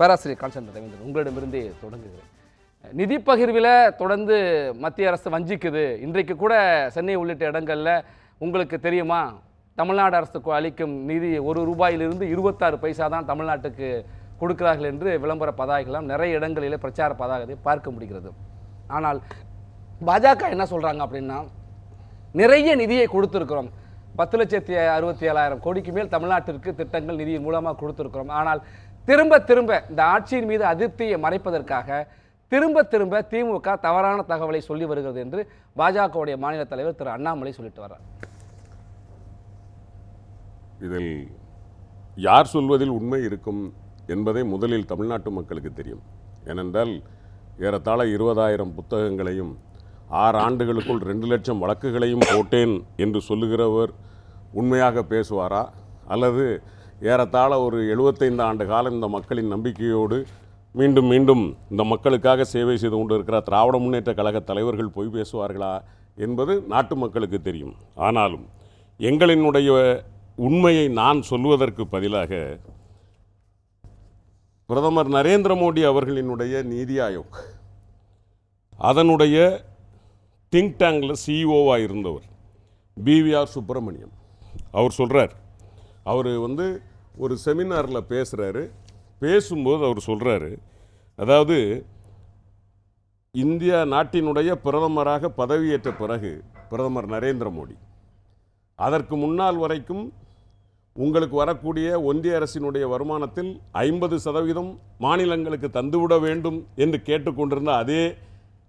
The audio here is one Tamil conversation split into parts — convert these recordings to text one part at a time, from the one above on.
பேராசிரியர் கான்சன் ரவீந்திரன் உங்களிடமிருந்தே தொடங்குகிறேன். நிதி பகிர்வில் தொடர்ந்து மத்திய அரசு வஞ்சிக்குது. இன்றைக்கு கூட சென்னை உள்ளிட்ட இடங்களில் உங்களுக்கு தெரியுமா? தமிழ்நாடு அரசுக்கு அளிக்கும் நிதி ஒரு ரூபாயிலிருந்து இருபத்தாறு பைசா தான் தமிழ்நாட்டுக்கு கொடுக்கிறார்கள் என்று விளம்பர பதாகைகளும் நிறைய இடங்களில் பிரச்சார பதாகத்தை பார்க்க முடிகிறது. ஆனால் பாஜக என்ன சொல்கிறாங்க அப்படின்னா நிறைய நிதியை கொடுத்துருக்குறோம். பத்து லட்சத்தி அறுபத்தி ஏழாயிரம் கோடிக்கு மேல் தமிழ்நாட்டிற்கு திட்டங்கள் நிதியின் மூலமாக கொடுத்துருக்குறோம். ஆனால் திரும்ப திரும்ப இந்த ஆட்சியின் மீது அதிருப்தியை மறைப்பதற்காக திரும்ப திரும்ப திமுக தவறான தகவலை சொல்லி வருகிறது என்று பாஜகவுடைய மாநில தலைவர் திரு அண்ணாமலை சொல்லிட்டு வர்றார். இதில் யார் சொல்வதில் உண்மை இருக்கும் என்பதை முதலில் தமிழ்நாட்டு மக்களுக்கு தெரியும். ஏனென்றால் ஏறத்தாழ இருபதாயிரம் புத்தகங்களையும் ஆறு ஆண்டுகளுக்குள் ரெண்டு லட்சம் வழக்குகளையும் போட்டேன் என்று சொல்லுகிறவர் உண்மையாக பேசுவாரா? அல்லது ஏறத்தாழ ஒரு எழுபத்தைந்து ஆண்டு காலம் இந்த மக்களின் நம்பிக்கையோடு மீண்டும் மீண்டும் இந்த மக்களுக்காக சேவை செய்து கொண்டு இருக்கிற திராவிட முன்னேற்ற கழக தலைவர்கள் பொய் பேசுவார்களா என்பது நாட்டு மக்களுக்கு தெரியும். ஆனாலும் எங்களினுடைய உண்மையை நான் சொல்வதற்கு பதிலாக பிரதமர் நரேந்திர மோடி அவர்களினுடைய நீதி ஆயோக் அதனுடைய திங்க் டேங்கில் சிஇஓவாக இருந்தவர் பிவிஆர் சுப்பிரமணியம். அவர் சொல்கிறார் அவர் வந்து ஒரு செமினாரில் பேசுகிறாரு பேசும்போது அவர் சொல்கிறாரு அதாவது இந்தியா நாட்டினுடைய பிரதமராக பதவியேற்ற பிறகு பிரதமர் நரேந்திர மோடி. அதற்கு முன்னால் வரைக்கும் உங்களுக்கு வரக்கூடிய ஒன்றிய அரசினுடைய வருமானத்தில் ஐம்பது சதவீதம் மாநிலங்களுக்கு தந்துவிட வேண்டும் என்று கேட்டுக்கொண்டிருந்த அதே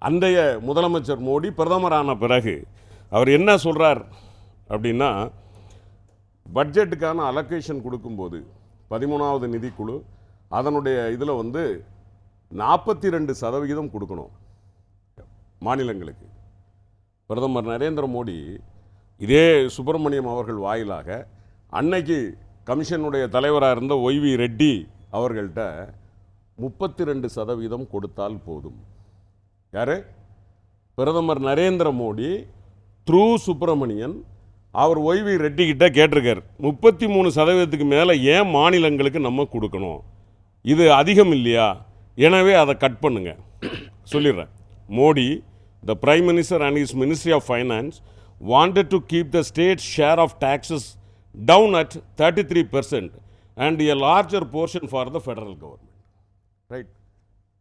அந்தைய முதலமைச்சர் மோடி பிரதமரான பிறகு அவர் என்ன சொல்கிறார் அப்படின்னா பட்ஜெட்டுக்கான அலோகேஷன் கொடுக்கும்போது பதிமூணாவது நிதிக்குழு அதனுடைய இதில் வந்து நாற்பத்தி ரெண்டு சதவிகிதம் கொடுக்கணும் மாநிலங்களுக்கு. பிரதமர் நரேந்திர மோடி இதே சுப்பிரமணியம் அவர்கள் வாயிலாக அன்னைக்கு கமிஷனுடைய தலைவராக இருந்த ஒய்வி ரெட்டி அவர்கள்ட்ட முப்பத்தி ரெண்டு சதவீதம் கொடுத்தால் போதும். யார்? பிரதமர் நரேந்திர மோடி த்ரூ சுப்பிரமணியன் அவர் ஒய்வி ரெட்டி கிட்ட கேட்டிருக்கார். முப்பத்தி மூணு சதவீதத்துக்கு மேலே ஏன் மாநிலங்களுக்கு நம்ம கொடுக்கணும்? இது அதிகம் இல்லையா? எனவே அதை கட் பண்ணுங்க. சொல்லிடுறேன். Modi the prime minister and is ministry of finance wanted to keep the state share of taxes down at 33 percent and a larger portion for the federal government. Right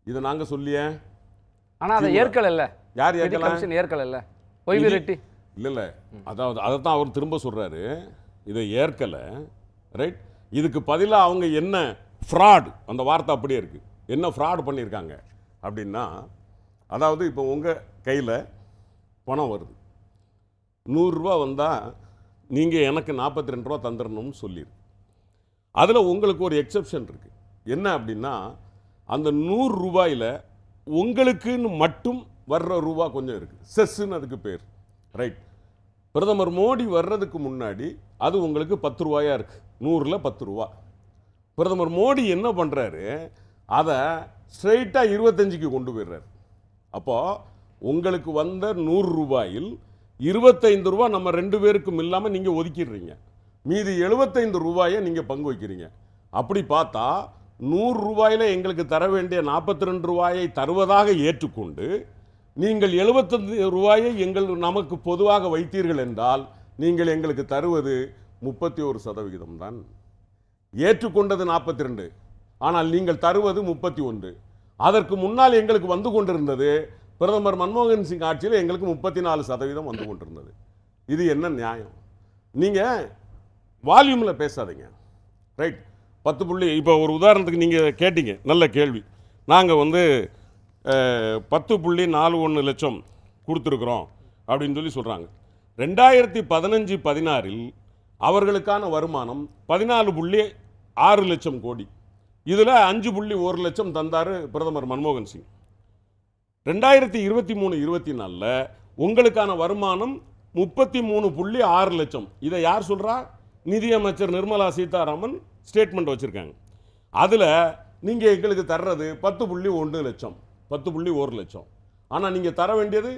இதை நாங்கள் சொல்லியே. ஆனா அதை ஏற்கல இல்ல. யார் நிதி ஏற்கல? இல்ல. ஒய்வி ரெட்டி. இல்லை இல்லை அதாவது அதை தான் அவர் திரும்ப சொல்கிறாரு இதை ஏற்கலை ரைட் இதுக்கு பதிலாக அவங்க என்ன ஃப்ராடு அந்த வார்த்தை அப்படியே இருக்குது என்ன ஃப்ராட் பண்ணியிருக்காங்க அப்படின்னா அதாவது இப்போ உங்கள் கையில் பணம் வருது. நூறுரூவா வந்தால் நீங்கள் எனக்கு நாற்பத்தி ரெண்டு ரூபா தந்துடணும்னு சொல்லிடு அதில் உங்களுக்கு ஒரு எக்ஸப்ஷன் இருக்குது என்ன அப்படின்னா அந்த நூறு ரூபாயில் உங்களுக்குன்னு மட்டும் வர்ற ரூபா கொஞ்சம் இருக்குது செஸ்ஸுன்னு அதுக்கு பேர் ரைட் பிரதமர் மோடி வர்றதுக்கு முன்னாடி அது உங்களுக்கு பத்து ரூபாயாக இருக்குது நூறில் பத்து ரூபா. பிரதமர் மோடி என்ன பண்ணுறாரு அதை ஸ்ட்ரெயிட்டாக இருபத்தஞ்சிக்கு கொண்டு போயிடுறாரு. அப்போது உங்களுக்கு வந்த நூறு ரூபாயில் இருபத்தைந்து ரூபா நம்ம ரெண்டு பேருக்கும் இல்லாமல் நீங்கள் ஒதுக்கிடுறீங்க. மீதி எழுபத்தைந்து ரூபாயை நீங்கள் பங்கு வைக்கிறீங்க. அப்படி பார்த்தா நூறு ரூபாயில் எங்களுக்கு தர வேண்டிய நாற்பத்தி ரெண்டு ரூபாயை தருவதாக ஏற்றுக்கொண்டு நீங்கள் எழுபத்தஞ்சு ரூபாயை எங்கள் நமக்கு பொதுவாக வைத்தீர்கள் என்றால் நீங்கள் எங்களுக்கு தருவது முப்பத்தி ஒரு சதவிகிதம் தான். ஏற்றுக்கொண்டது நாற்பத்தி ரெண்டு ஆனால் நீங்கள் தருவது முப்பத்தி ஒன்று அதற்கு முன்னால் எங்களுக்கு வந்து கொண்டிருந்தது பிரதமர் மன்மோகன் சிங் ஆட்சியில் எங்களுக்கு முப்பத்தி நாலு சதவீதம் வந்து கொண்டிருந்தது. இது என்ன நியாயம்? நீங்கள் வால்யூமில் பேசாதீங்க. ரைட். பத்து புள்ளி இப்போ ஒரு உதாரணத்துக்கு நீங்கள் கேட்டீங்க. நல்ல கேள்வி. நாங்கள் வந்து பத்து புள்ளி நாலு ஒன்று லட்சம் கொடுத்துருக்குறோம் அப்படின்னு சொல்லி சொல்கிறாங்க ரெண்டாயிரத்தி பதினஞ்சு பதினாறில் அவர்களுக்கான வருமானம் பதினாலு புள்ளி ஆறு லட்சம் கோடி. இதில் அஞ்சு புள்ளி ஒரு லட்சம் தந்தார் பிரதமர் மன்மோகன் சிங். ரெண்டாயிரத்தி இருபத்தி மூணு இருபத்தி நாலில் உங்களுக்கான வருமானம் முப்பத்தி மூணு புள்ளி ஆறு லட்சம். இதை யார் சொல்கிறா நிதியமைச்சர் நிர்மலா சீதாராமன் ஸ்டேட்மெண்ட் வச்சுருக்காங்க. அதில் நீங்கள் எங்களுக்கு தர்றது பத்து புள்ளி ஒன்று லட்சம். பத்து புள்ளி ஒரு லட்சம். ஆனால் நீங்கள் தர வேண்டியது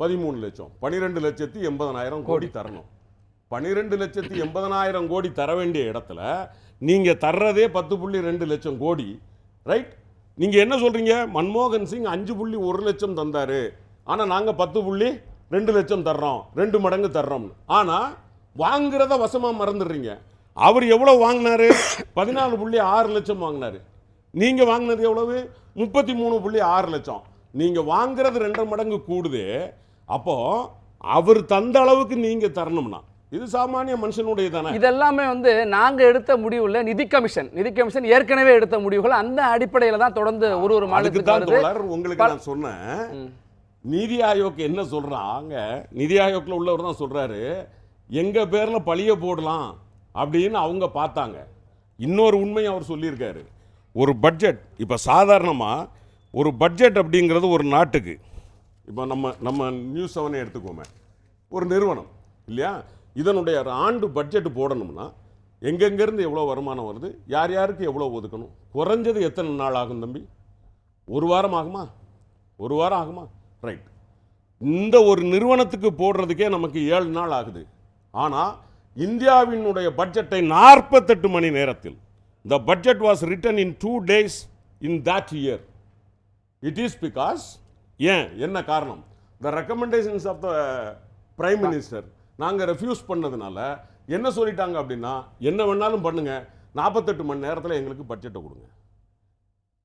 பதிமூணு லட்சம். பன்னிரெண்டு லட்சத்தி எண்பதனாயிரம் கோடி தரணும். பன்னிரெண்டு லட்சத்தி எண்பதனாயிரம் கோடி தர வேண்டிய இடத்துல நீங்கள் தர்றதே பத்து புள்ளி ரெண்டு லட்சம் கோடி. ரைட் நீங்க என்ன சொல்றீங்க? மன்மோகன் சிங் அஞ்சு புள்ளி ஒரு லட்சம் தந்தாரு. ஆனா நாங்க பத்து புள்ளி ரெண்டு லட்சம் தர்றோம். ரெண்டு மடங்கு தர்றோம். ஆனா வாங்குறத வசமா மறந்துடுறீங்க. அவர் எவ்வளவு வாங்கினாரு? பதினாலு புள்ளி ஆறு லட்சம் வாங்கினாரு. நீங்க வாங்கினது எவ்வளவு? முப்பத்தி மூணு புள்ளி ஆறு லட்சம். நீங்க வாங்குறது ரெண்டரை மடங்கு கூடுது அப்போ அவர் தந்த அளவுக்கு நீங்க தரணும்னா இது சாமானிய மனுஷனுடைய தானே இதெல்லாமே வந்து நாங்க எடுத்த முடிவுல நிதி கமிஷன் நிதி கமிஷன் ஏற்கனவே எடுத்த முடிவுகள் அந்த அடிப்படையில தான் தொடர்ந்து ஒரு ஒரு மாநிலத்துக்கு தான் உங்களுக்கு நான் சொன்னேன். நிதி ஆயோக் என்ன சொல்றாங்க? நிதி ஆயோக்ல உள்ளவர் தான் சொல்றாரு எங்க பேர்ல பழிய போடலாம் அப்படின்னு அவங்க பார்த்தாங்க. இன்னொரு உண்மையை அவர் சொல்லியிருக்காரு. ஒரு பட்ஜெட் இப்போ சாதாரணமாக ஒரு பட்ஜெட் அப்படிங்கிறது ஒரு நாட்டுக்கு. இப்போ நம்ம நம்ம நியூஸ் செவனை எடுத்துக்கோமே. ஒரு நிறுவனம் இல்லையா? இதனுடைய ஆண்டு பட்ஜெட் போடணும்னா எங்கெங்கேருந்து எவ்வளோ வருமானம் வருது யார் யாருக்கு எவ்வளோ ஒதுக்கணும் குறைஞ்சது எத்தனை நாள் ஆகும் தம்பி? ஒரு வாரம் ஆகுமா? ஒரு வாரம் ஆகுமா? ரைட் இந்த ஒரு நிறுவனத்துக்கு போடுறதுக்கே நமக்கு ஏழு நாள் ஆகுது. ஆனால் இந்தியாவினுடைய பட்ஜெட்டை நாற்பத்தெட்டு மணி நேரத்தில் the budget was written in two days in that year it is because ஏன்? என்ன காரணம்? The recommendations of the prime minister நாங்கள் ரெஃப்யூஸ் பண்ணதுனால என்ன சொல்லிட்டாங்க அப்படின்னா என்ன வேணாலும் பண்ணுங்க. நாற்பத்தெட்டு மணி நேரத்தில் எங்களுக்கு பட்ஜெட்டை கொடுங்க.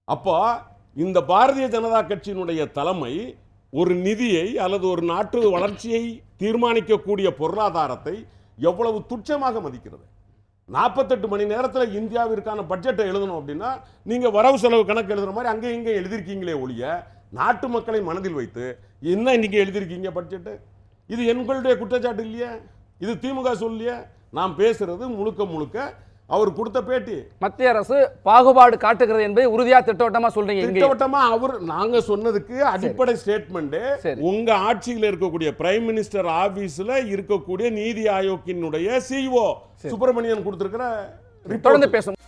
அப்போ இந்த பாரதிய ஜனதா கட்சியினுடைய தலைமை ஒரு நிதியை அல்லது ஒரு நாட்டு வளர்ச்சியை தீர்மானிக்கக்கூடிய பொருளாதாரத்தை எவ்வளவு துச்சமாக மதிக்கிறது? நாற்பத்தெட்டு மணி நேரத்தில் இந்தியாவிற்கான பட்ஜெட்டை எழுதணும் அப்படின்னா நீங்கள் வரவு செலவு கணக்கு எழுதுற மாதிரி அங்கே இங்கே எழுதியிருக்கீங்களே ஒழிய நாட்டு மக்களை மனதில் வைத்து என்ன இன்றைக்கி எழுதியிருக்கீங்க பட்ஜெட்டு இது எங்களுடைய குற்றச்சாட்டு இல்லையா? இது திமுக சொல்லியே? நாம் பேசுறது முழுக்க முழுக்க அவர் கொடுத்த பேட்டி. மத்திய அரசு பாகுபாடு காட்டுகிறது என்பதை உறுதியா திட்டவட்டமா சொல்றீங்க திட்டவட்டமா அவர் நாங்க சொன்னதுக்கு அடிப்படை ஸ்டேட்மெண்ட். உங்க ஆட்சியில் இருக்கக்கூடிய பிரைம் மினிஸ்டர் ஆபீஸ்ல இருக்கக்கூடிய நீதி ஆயோக்கினுடைய சிஓ சுப்பிரமணியன் கொடுத்திருக்கிற தொடர்ந்து பேசும்